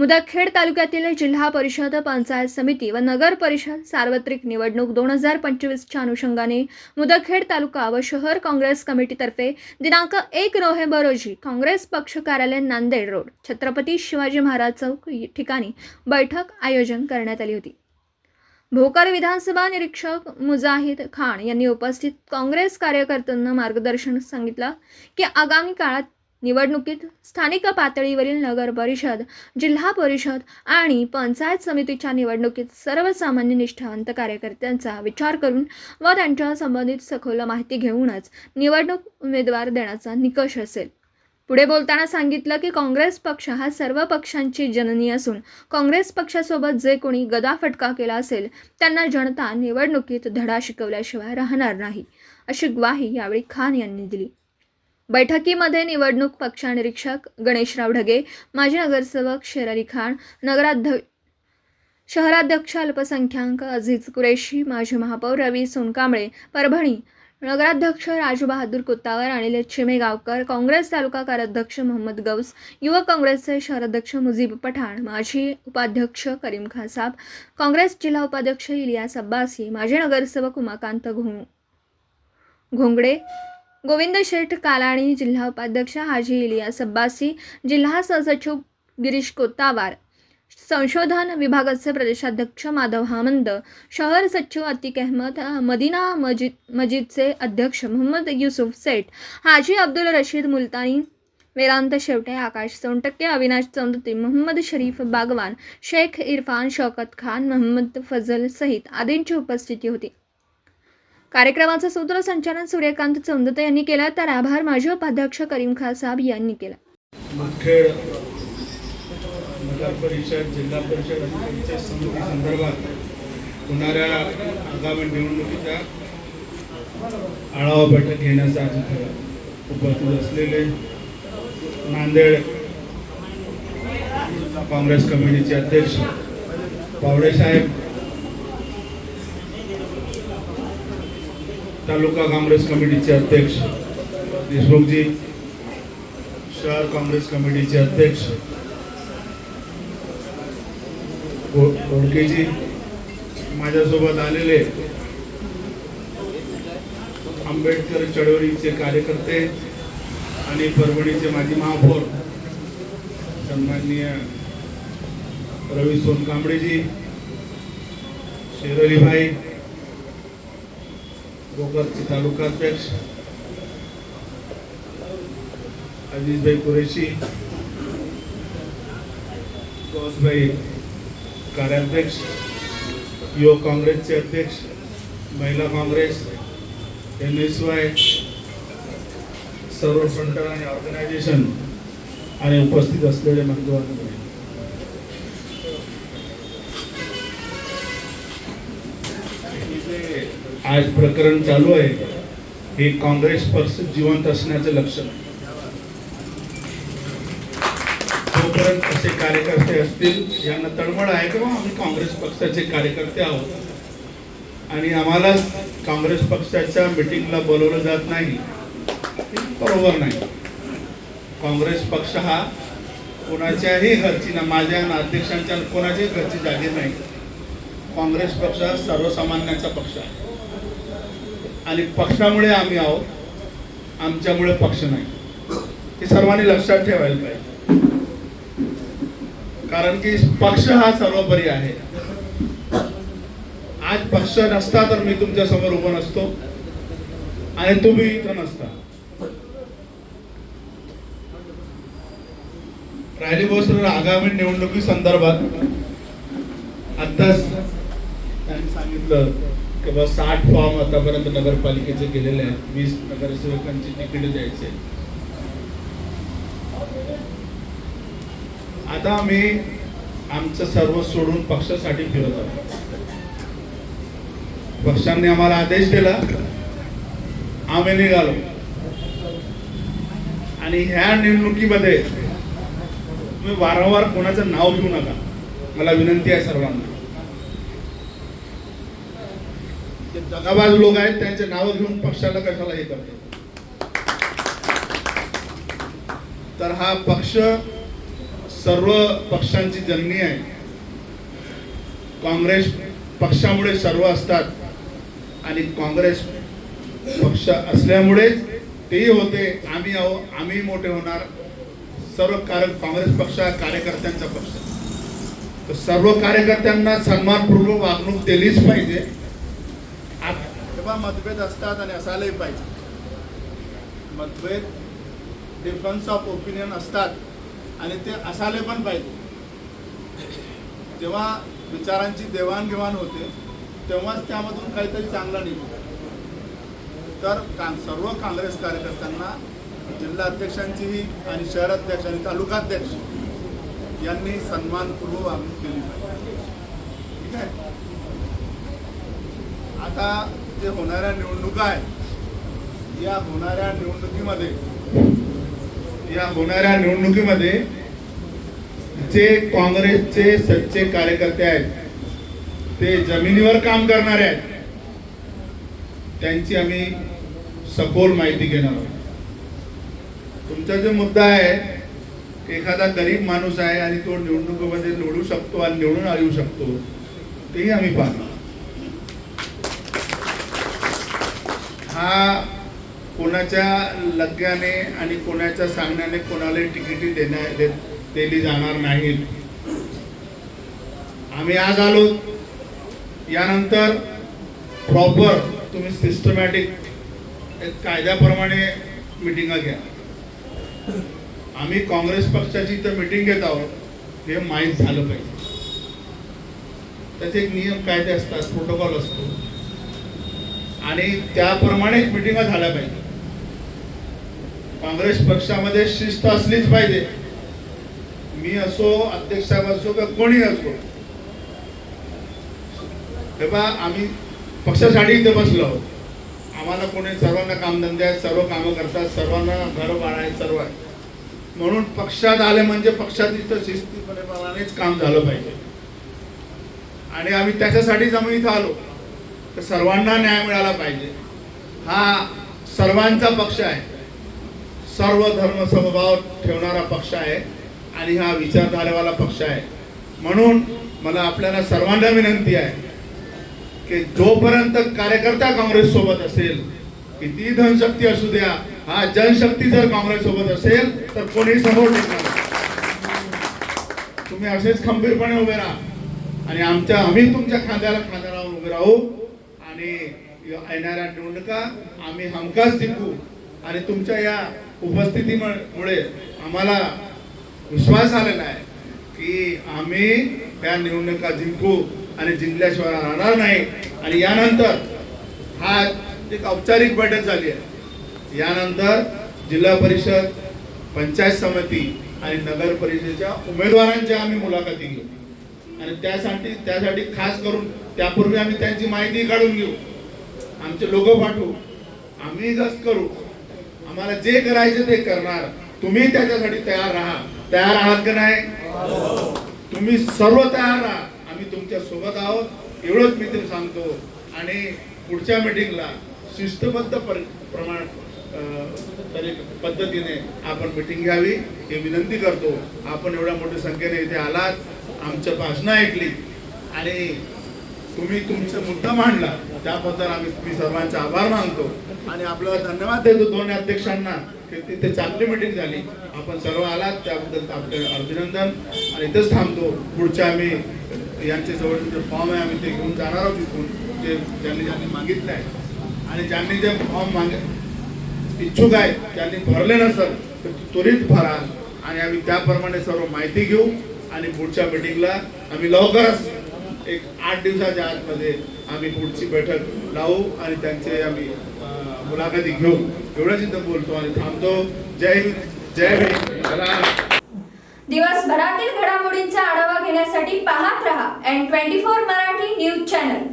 मुदखेड तालुक्यातील जिल्हा परिषद पंचायत समिती व नगर परिषद सार्वत्रिक निवडणूक दोन हजार पंचवीसच्या अनुषंगाने मुदखेड तालुका व शहर काँग्रेस कमिटीतर्फे दिनांक एक नोव्हेंबर रोजी काँग्रेस पक्ष कार्यालय नांदेड रोड छत्रपती शिवाजी महाराज चौक ठिकाणी बैठक आयोजन करण्यात आली होती. भोकर विधानसभा निरीक्षक मुजाहिद खान यांनी उपस्थित काँग्रेस कार्यकर्त्यांना मार्गदर्शन सांगितलं की आगामी काळात निवडणुकीत स्थानिक पातळीवरील नगर परिषद जिल्हा परिषद आणि पंचायत समितीच्या निवडणुकीत सर्वसामान्य निष्ठावंत कार्यकर्त्यांचा विचार करून व त्यांच्या संबंधित सखोल माहिती घेऊनच निवडणूक उमेदवार देण्याचा निकष असेल. पुढे बोलताना सांगितलं की काँग्रेस पक्ष हा सर्व पक्षांची जननी असून काँग्रेस पक्षासोबत जे कोणी गदाफटका केला असेल त्यांना जनता निवडणुकीत धडा शिकवल्याशिवाय राहणार नाही अशी ग्वाही यावेळी खान यांनी दिली. बैठकीमध्ये निवडणूक पक्षनिरीक्षक गणेशराव ढगे माजी नगरसेवक शेर अली खान नगराध्यक्ष शहराध्यक्ष अल्पसंख्याक अझीज कुरेशी माजी महापौर रवी सोनकांबळे परभणी नगराध्यक्ष राजू बहादूर कोत्तावर अनिल चिमेगावकर काँग्रेस तालुका कार्याध्यक्ष मोहम्मद गौस युवक काँग्रेसचे शहराध्यक्ष मुजीब पठाण माजी उपाध्यक्ष करीम खान साब काँग्रेस जिल्हा उपाध्यक्ष इलियास अब्बासी माजी नगरसेवक उमाकांत घों घोंगडे गोविंद शेठ कालाणी जिल्हा उपाध्यक्ष हाजी इलियास अब्बासी जिल्हा सहसचिव गिरीश कोतावार संशोधन विभागाचे प्रदेशाध्यक्ष माधव हामंद शहर सचिव अतिक अहमद मदिना मजिद मजिदचे अध्यक्ष मोहम्मद युसुफ सेठ हाजी अब्दुल रशीद मुलतानी वेदांत शेवटे आकाश सोनटक्के अविनाश चौंदती मोहम्मद शरीफ बागवान शेख इरफान शौकत खान मोहम्मद फजल सहित आदींची उपस्थिती होती. कार्यक्रमाचं सूत्रसंचालन सूर्यकांत चौंदते यांनी केलं तर आभार माजी उपाध्यक्ष करीम खान साहेब यांनी केला. मुदखेड नगर परिषद जिल्हा परिषद आणि पंचायत समिती संदर्भात होणाऱ्या आगामी निवडणुकीच्या आढावा बैठक घेण्याचा आज उपस्थित असलेले नांदेड काँग्रेस कमिटीचे अध्यक्ष पावडे साहेब तालुका काँग्रेस कमिटीचे अध्यक्ष देशमुखजी शहर काँग्रेस कमिटीचे अध्यक्ष गो- गोडकेजी माझ्यासोबत आलेले आंबेडकर चळवळीचे कार्यकर्ते आणि परभणीचे माजी महापौर सन्माननीय रवी सोनकांबळेजी शेरलीभाई गोकरचे तालुकाध्यक्ष अजिजभाई कुरेशी कौसभाई कार्याध्यक्ष युवक काँग्रेसचे अध्यक्ष महिला काँग्रेस एन एस वाय सर्व फ्रंट आणि ऑर्गनायझेशन आणि उपस्थित असलेले मान्यवर आज प्रकरण चालू आहे. हे काँग्रेस पक्ष जिवंत असण्याचं लक्षण. तोपर्यंत असे कार्यकर्ते असतील यांना तळमळ आहे की बा आम्ही काँग्रेस पक्षाचे कार्यकर्ते आहोत? आणि आम्हाला काँग्रेस पक्षाच्या मिटिंगला बोलवलं जात नाही बरोबर नाही. काँग्रेस पक्ष हा कोणाच्याही घरची ना माझ्या ना अध्यक्षांच्या कोणाच्याही घरची जागीर नाही. काँग्रेस पक्ष हा सर्वसामान्यांचा पक्ष आहे. आणि पक्षामुळे आम्ही आहोत. आमच्यामुळे पक्ष नाही. हे सर्वांनी लक्षात ठेवायला पाहिजे. कारण की पक्ष हा सर्वोपरी आहे. आज पक्ष नसता तर मी तुमच्यासमोर उभं नसतो. आणि तुम्ही इथं नसता. राहिली गोष्ट आगामी निवडणुकी संदर्भात. आताच त्यांनी सांगितलं. की बा साठ फॉर्म आतापर्यंत नगरपालिकेचे गेलेले आहेत वीस नगरसेवकांची तिकीट द्यायचे आता आम्ही आमचं सर्व सोडून पक्षासाठी फिरत आहोत. पक्षांनी आम्हाला आदेश दिला आम्ही निघालो. आणि ह्या निवडणुकीमध्ये तुम्ही वारंवार कोणाचं नाव घेऊ नका. मला विनंती आहे सर्वांना जे दगाबाज लोक आहेत त्यांचे नावं घेऊन पक्षाला कशाला हे करते तर हा पक्ष सर्व पक्षांची जननी आहे. काँग्रेस पक्षामुळे सर्व असतात आणि काँग्रेस पक्ष असल्यामुळेच तेही होते. आम्ही आहो आम्ही मोठे होणार. सर्व कारण काँग्रेस पक्ष हा कार्यकर्त्यांचा पक्ष. तर सर्व कार्यकर्त्यांना सन्मानपूर्वक वागणूक दिलीच पाहिजे. तेव्हा मतभेद असतात आणि असायलाही पाहिजे. मतभेद डिफरन्स ऑफ ओपिनियन असतात आणि ते असायला पण पाहिजे. जेव्हा विचारांची देवाणघेवाण होते तेव्हाच त्यामधून काहीतरी चांगलं निघतो. तर का सर्व काँग्रेस कार्यकर्त्यांना जिल्हाध्यक्षांचीही आणि शहराध्यक्ष आणि तालुकाध्यक्ष यांनी सन्मानपूर्वक वागणूक केली पाहिजे. ठीक आहे? आता जे होणाऱ्या निवडणुका आहेत. या होणाऱ्या निवडणुकीमध्ये या होणाऱ्या निवडणुकीमध्ये जे काँग्रेसचे सच्चे कार्यकर्ते आहेत ते जमिनीवर काम करणारे आहेत त्यांची आम्ही सखोल माहिती घेणार आहोत. तुमचा जो मुद्दा आहे एखादा गरीब माणूस आहे आणि तो निवडणुकीमध्ये निवडू शकतो आणि निवडून येऊ शकतो तेही आम्ही पाहतो हा कोणाच्या लग्याने आणि कोणाच्या सांगण्याने कोणाला तिकिटी देण्या दे- दिली जाणार नाहीत आम्ही आज आलो. यानंतर प्रॉपर तुम्ही सिस्टमॅटिक कायद्याप्रमाणे मिटिंगा घ्या. आम्ही काँग्रेस पक्षाची तर मिटिंग घेत आहोत. हे माहीत झालं पाहिजे. त्याचे एक नियम कायदे असतात प्रोटोकॉल असतो. आणि त्याप्रमाणेच मिटिंगा झाल्या पाहिजे. काँग्रेस पक्षामध्ये शिस्त असलीच पाहिजे. मी असो अध्यक्ष असो का कोणी असो. तेव्हा आम्ही पक्षासाठी इथे बसलो आहोत. आम्हाला कोणी सर्वांना कामधंदे आहेत सर्व कामं करतात सर्वांना घर आहे सर्व आहे म्हणून पक्षात आले म्हणजे पक्षात इथं शिस्तीपणेप्रमाणेच काम झालं पाहिजे. आणि आम्ही त्याच्यासाठीच आम्ही इथं आलो. तर सर्वांना न्याय मिळाला पाहिजे. हा सर्वांचा पक्ष आहे. सर्व धर्म समभाव ठेवणारा पक्ष आहे आणि हा विचारधारेवाला पक्ष आहे. म्हणून मला आपल्याला सर्वांना विनंती आहे की जोपर्यंत कार्यकर्ता काँग्रेस सोबत असेल किती धनशक्ती असू द्या हा जनशक्ती जर काँग्रेस सोबत असेल तर कोणी समोर तुम्ही असेच खंबीरपणे उभे राहा. आणि आमच्या आम्ही तुमच्या खांद्याला खांद्याला उभे राहू. आणि येणाऱ्या निवडणुका आम्ही हमखास जिंकू आणि तुमच्या या उपस्थितीमुळे आम्हाला विश्वास आलेला आहे की आम्ही त्या निवडणुका जिंकू आणि जिंकल्याशिवाय राहणार नाही. आणि यानंतर हा एक औपचारिक बैठक झाली आहे. यानंतर जिल्हा परिषद पंचायत समिती आणि नगर परिषदेच्या उमेदवारांच्या आम्ही मुलाखती घेऊ. आणि त्यासाठी त्यासाठी खास करून त्यापूर्वी आम्ही त्यांची माहिती काढून घेऊ. आमचे लोक पाठवू. आम्ही जस करू. आम्हाला जे करायचे ते करणार. तुम्ही त्याच्यासाठी तयार राहा. तयार आहात का नाही? तुम्ही सर्व तयार राहा. आम्ही तुमच्यासोबत आहोत. एवढंच मी तरी सांगतो. आणि पुढच्या मीटिंगला शिस्तबद्ध पर- प्रमाण तरी पद्धतीने आपण मिटिंग घ्यावी. हे विनंती करतो. आपण एवढ्या मोठ्या संख्येने इथे आलात. आमचं भाषणं ऐकली आणि तुम्ही तुमचा मुद्दा मांडला त्याबद्दल आम्ही तुम्ही सर्वांचे आभार मानतो. आणि आपल्याला धन्यवाद देतो दोन अध्यक्षांना की तिथे चांगली मिटिंग झाली. आपण सर्व आलात त्याबद्दल आपले अभिनंदन. आणि इथेच थांबतो. पुढच्या आम्ही यांचे जवळ जे फॉर्म आहे आम्ही ते घेऊन जाणार आहोत इथून जे ज्यांनी ज्यांनी मागितलं आहे. आणि ज्यांनी जे फॉर्म मागे इच्छुक आहे त्यांनी भरले नसेल तर त्वरित भरा. आणि आम्ही त्याप्रमाणे सर्व माहिती घेऊ. आणि पुढच्या मिटिंगला आम्ही लवकरच एक आठ दिवसाच्या आतमध्ये आम्ही पुढची बैठक लावू आणि त्यांचे आम्ही मुलाखती घेऊ. एवढंच इथं बोलतो आणि थांबतो. जय हिंद जय हिंद दिवसभरातील घडामोडींचा आढावा घेण्यासाठी पाहत रहा N twenty four Marathi news channel